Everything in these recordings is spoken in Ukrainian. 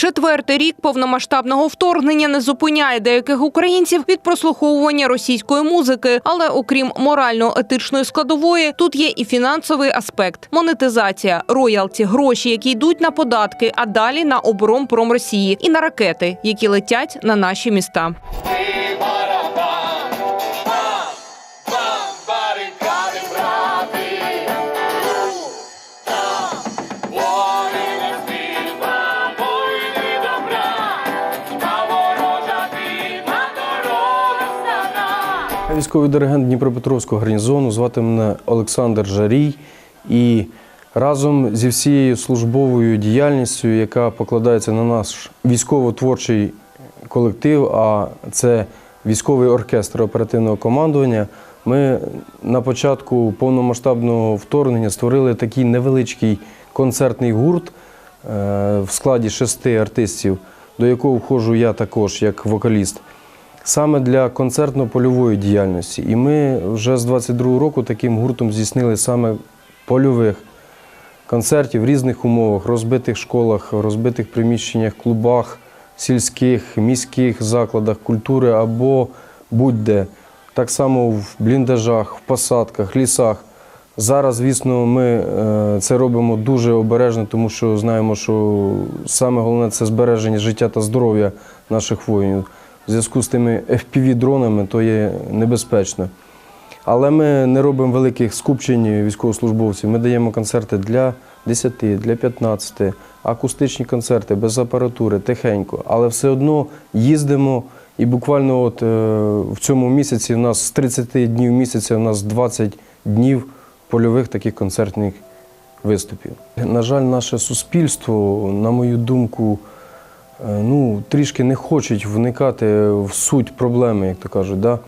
Четвертий рік повномасштабного вторгнення не зупиняє деяких українців від прослуховування російської музики. Але окрім морально-етичної складової, тут є і фінансовий аспект: монетизація, роялті, гроші, які йдуть на податки, а далі на оборонпром Росії і на ракети, які летять на наші міста. Військовий диригент Дніпропетровського гарнізону звати мене Олександр Жарій. І разом зі всією службовою діяльністю, яка покладається на наш військово-творчий колектив, а це військовий оркестр оперативного командування, ми на початку повномасштабного вторгнення створили такий невеличкий концертний гурт е, в складі шести артистів, до якого входжу я також як вокаліст саме для концертно-польової діяльності. І ми вже з 22-го року таким гуртом здійснили саме польових концертів в різних умовах, розбитих школах, розбитих приміщеннях, клубах, сільських, міських закладах культури або будь-де. Так само в бліндажах, в посадках, лісах. Зараз, звісно, ми е, це робимо дуже обережно, тому що знаємо, що саме головне це збереження життя та здоров'я наших воїнів. В зв'язку з тими FPV-дронами то є небезпечно. Але ми не робимо великих скупчень військовослужбовців. Ми даємо концерти для 10, для 15, акустичні концерти без апаратури, тихенько. Але все одно їздимо. І буквально от, е, в цьому місяці, в нас з 30 днів місяця, у нас 20 днів польових таких концертних виступів. На жаль, наше суспільство, на мою думку, ну, трішки не хочуть вникати в суть проблеми, як то кажуть. Да?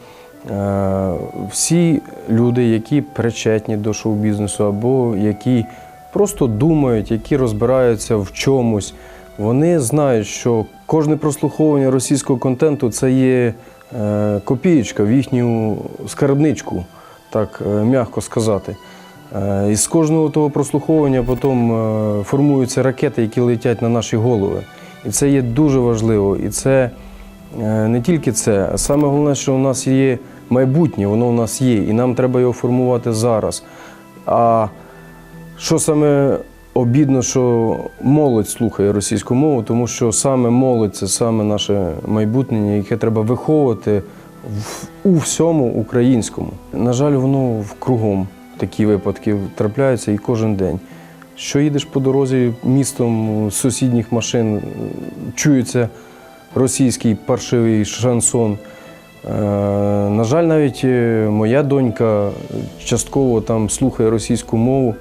Е, Всі люди, які причетні до шоу-бізнесу, або які просто думають, які розбираються в чомусь, вони знають, що кожне прослуховування російського контенту це є е, копієчка в їхню скарбничку, так е, м'яко сказати. Е, І з кожного того прослуховування потім е, формуються ракети, які летять на наші голови. І це є дуже важливо. І це е, не тільки це, а саме головне, що у нас є майбутнє, воно у нас є, і нам треба його формувати зараз. А що саме обідно, що молодь слухає російську мову, тому що саме молодь це саме наше майбутнє, яке треба виховувати у всьому українському. На жаль, воно в кругом такі випадки трапляються і кожен день. Що їдеш по дорозі містом сусідніх машин, чується російський паршивий шансон. Е, На жаль, навіть е, моя донька частково там слухає російську мову,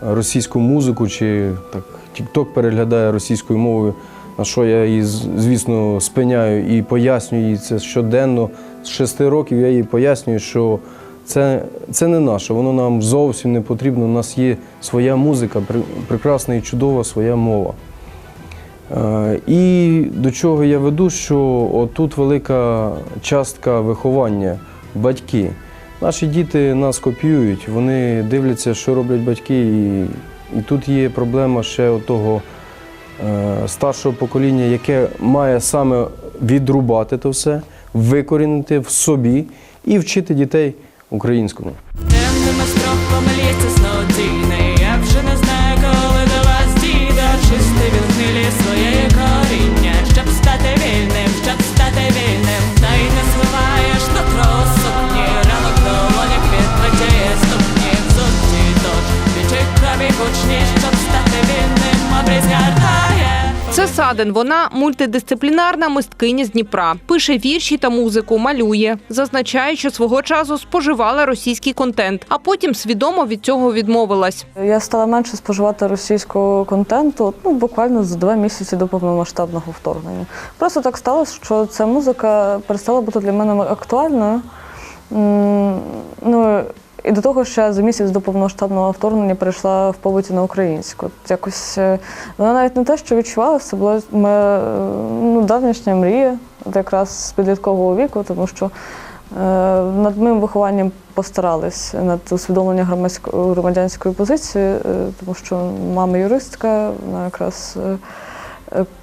російську музику, чи так тік-ток переглядає російською мовою, на що я її, звісно, спиняю і пояснюю їй це щоденно. З шести років я їй пояснюю, що це, це не наше, воно нам зовсім не потрібно. У нас є своя музика, прекрасна і чудова своя мова. Е, І до чого я веду, що тут велика частка виховання, батьки. Наші діти нас копіюють, вони дивляться, що роблять батьки, і, і тут є проблема ще того е, старшого покоління, яке має саме відрубати то все, викорінити в собі і вчити дітей українському. Це Вона мультидисциплінарна мисткиня з Дніпра. Пише вірші та музику, малює. Зазначає, що свого часу споживала російський контент, а потім свідомо від цього відмовилась. Я стала менше споживати російського контенту ну, буквально за два місяці до повномасштабного вторгнення. Просто так сталося, що ця музика перестала бути для мене актуальною. Ну, і до того, я за місяць до повномасштабного вторгнення перейшла в побуті на українську. Якось е, вона навіть не те, що відчувала, це була е, ну, давнішня мрія, якраз з підліткового віку, тому що Е, Над моїм вихованням постарались над усвідомленням громадянської позиції, е, тому що мама юристка, вона якраз е,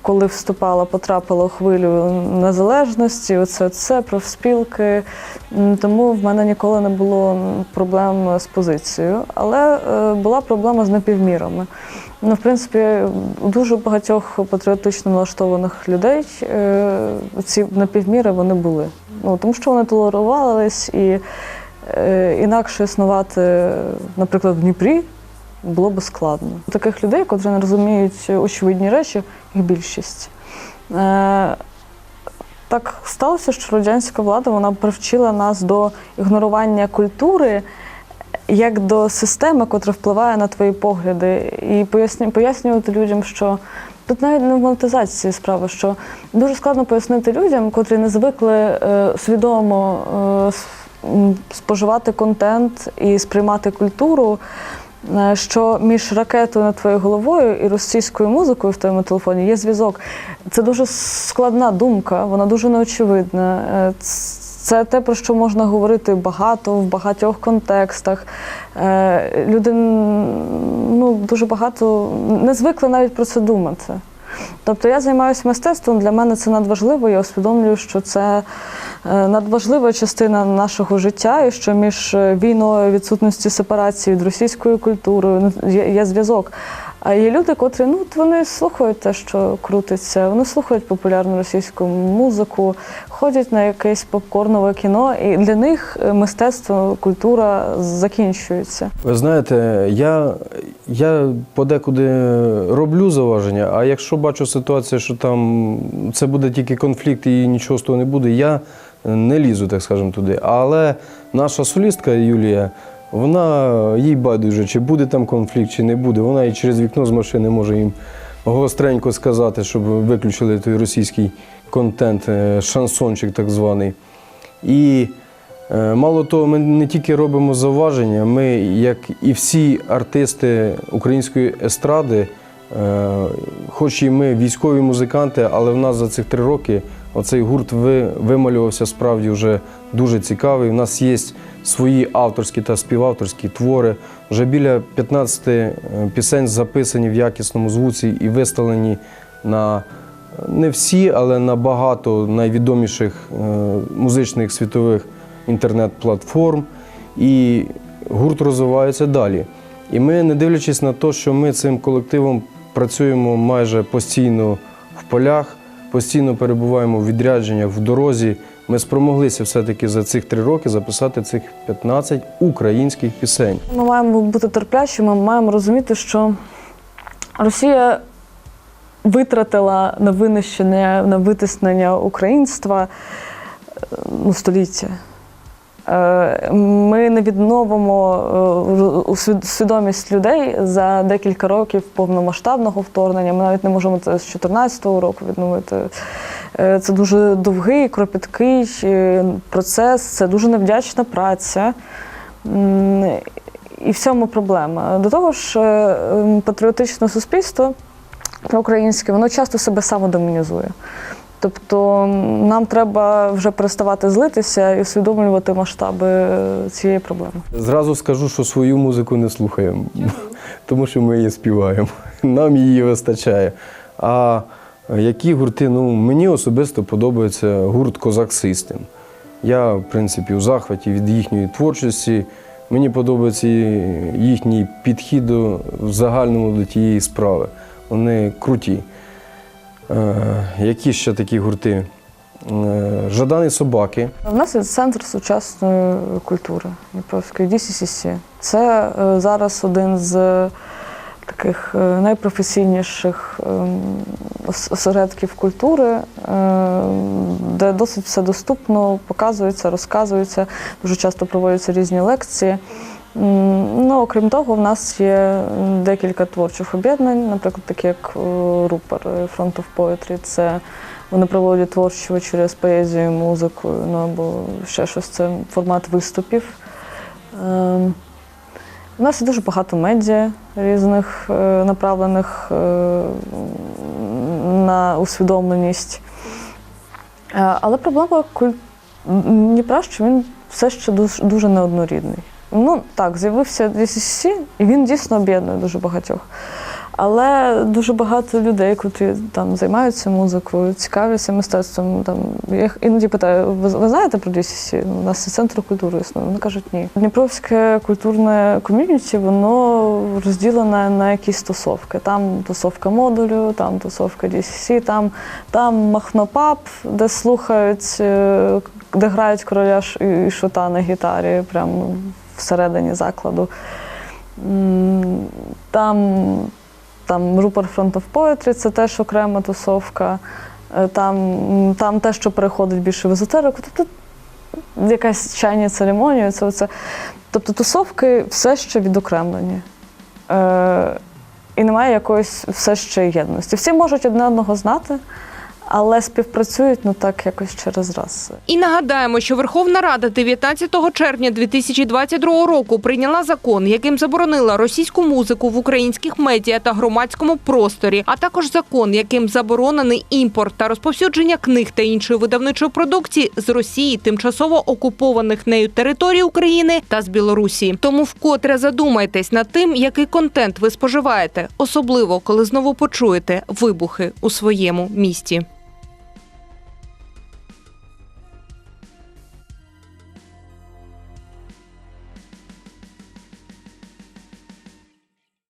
коли вступала, потрапила у хвилю незалежності, оце це профспілки. Тому в мене ніколи не було проблем з позицією. Але е, була проблема з напівмірами. Ну, в принципі, у дуже багатьох патріотично налаштованих людей е, ці напівміри вони були. Ну, тому що вони толерувались і е, інакше існувати, наприклад, в Дніпрі було би складно. Таких людей, котрі не розуміють очевидні речі, їх більшість. Е, так сталося, що радянська влада вона привчила нас до ігнорування культури як до системи, котра впливає на твої погляди, і поясню, пояснювати людям, що тут навіть не в монетизації справа, що дуже складно пояснити людям, котрі не звикли е, свідомо е, споживати контент і сприймати культуру. Е, Що між ракетою над твоєю головою і російською музикою в твоєму телефоні є зв'язок. Це дуже складна думка, вона дуже неочевидна. Е, Це те, про що можна говорити багато в багатьох контекстах. Е, Люди ну, дуже багато не звикли навіть про це думати. Тобто я займаюся мистецтвом, для мене це надважливо. Я усвідомлюю, що це надважлива частина нашого життя, і що між е, війною, відсутністю сепарації від російською культурою ну, є, є зв'язок. А є люди, котрі ну, вони слухають те, що крутиться, вони слухають популярну російську музику, ходять на якесь попкорнове кіно, і для них е, мистецтво, культура закінчується. Ви знаєте, я, я подекуди роблю зауваження, а якщо бачу ситуацію, що там це буде тільки конфлікт і нічого з того не буде, я не лізу, так скажемо, туди. Але наша солістка Юлія, вона їй байдуже, чи буде там конфлікт, чи не буде. Вона і через вікно з машини може їм гостренько сказати, щоб виключили той російський контент, е, шансончик так званий. І Е, Мало того, ми не тільки робимо зауваження, ми, як і всі артисти української естради, е, хоч і ми військові музиканти, але в нас за цих три роки оцей гурт ви- вималювався справді вже дуже цікавий. У нас є свої авторські та співавторські твори. Вже біля 15 е, пісень записані в якісному звуці і виставлені на не всі, але на багато найвідоміших е, музичних світових інтернет-платформ. І гурт розвивається далі. І ми, не дивлячись на те, що ми цим колективом працюємо майже постійно в полях, постійно перебуваємо в відрядженнях, в дорозі. Ми спромоглися все-таки за цих три роки записати цих 15 українських пісень. Ми маємо бути терплячими, ми маємо розуміти, що Росія витратила на винищення, на витиснення українства е, ну, століття. Е, Ми не відновимо е, свідомість людей за декілька років повномасштабного вторгнення. Ми навіть не можемо це з 2014 року відновити. Е, Це дуже довгий, кропіткий процес, це дуже невдячна праця. І в цьому проблема. До того ж, ем, патріотичне суспільство українське, воно часто себе самодомінізує. Тобто нам треба вже переставати злитися і усвідомлювати масштаби е, цієї проблеми. Зразу скажу, що свою музику не слухаємо, тому що ми її співаємо. Нам її вистачає. А які гурти? Ну, мені особисто подобається гурт Козак Систем. Я, в принципі, у захваті від їхньої творчості. Мені подобається їхній підхід до, загальному до тієї справи. Вони круті. Е, які ще такі гурти? Е, Жадані собаки. У нас є центр сучасної культури Дніпровської DCCC. Це е, зараз один з таких найпрофесійніших ем, осередків культури, де досить все доступно, показується, розказується. Дуже часто проводяться різні лекції. Ну, окрім того, в нас є декілька творчих об'єднань, наприклад, такі як е, Рупер е, Front of Poetry. Це вони проводять творчі вечори з поезією, музикою, ну або ще щось. Це формат виступів. Ем, У нас є дуже багато медіа різних е, направлених на усвідомленість. Але проблема куль... Дніпра, що він все ще дуже неоднорідний. Ну так, з'явився DCC, і він дійсно об'єднує дуже багатьох. Але дуже багато людей, котрі там займаються музикою, цікавляться мистецтвом. Там я їх іноді питаю: ви, ви знаєте про DCC? У нас це центр культури існує. Вони кажуть, ні. Дніпровське культурне ком'юніті, воно розділене на якісь тусовки. Там тусовка модулю, там тусовка DCC, там, там махнопап, де слухають, е, де грають короля і шута на гітарі, прямо всередині закладу. Там, там Рупор Front of Poetry, це теж окрема тусовка. Е, Там, там те, що переходить більше в езотерику. Тобто якась чайні церемонії. Це, це. Тобто тусовки все ще відокремлені. Е, і немає якоїсь все ще єдності. Всі можуть одне одного знати, але співпрацюють ну так якось через раз. І нагадаємо, що Верховна Рада 19 червня 2022 року прийняла закон, яким заборонила російську музику в українських медіа та громадському просторі, а також закон, яким заборонений імпорт та розповсюдження книг та іншої видавничої продукції з Росії, тимчасово окупованих нею територій України та з Білорусі. Тому вкотре задумайтесь над тим, який контент ви споживаєте, особливо коли знову почуєте вибухи у своєму місті.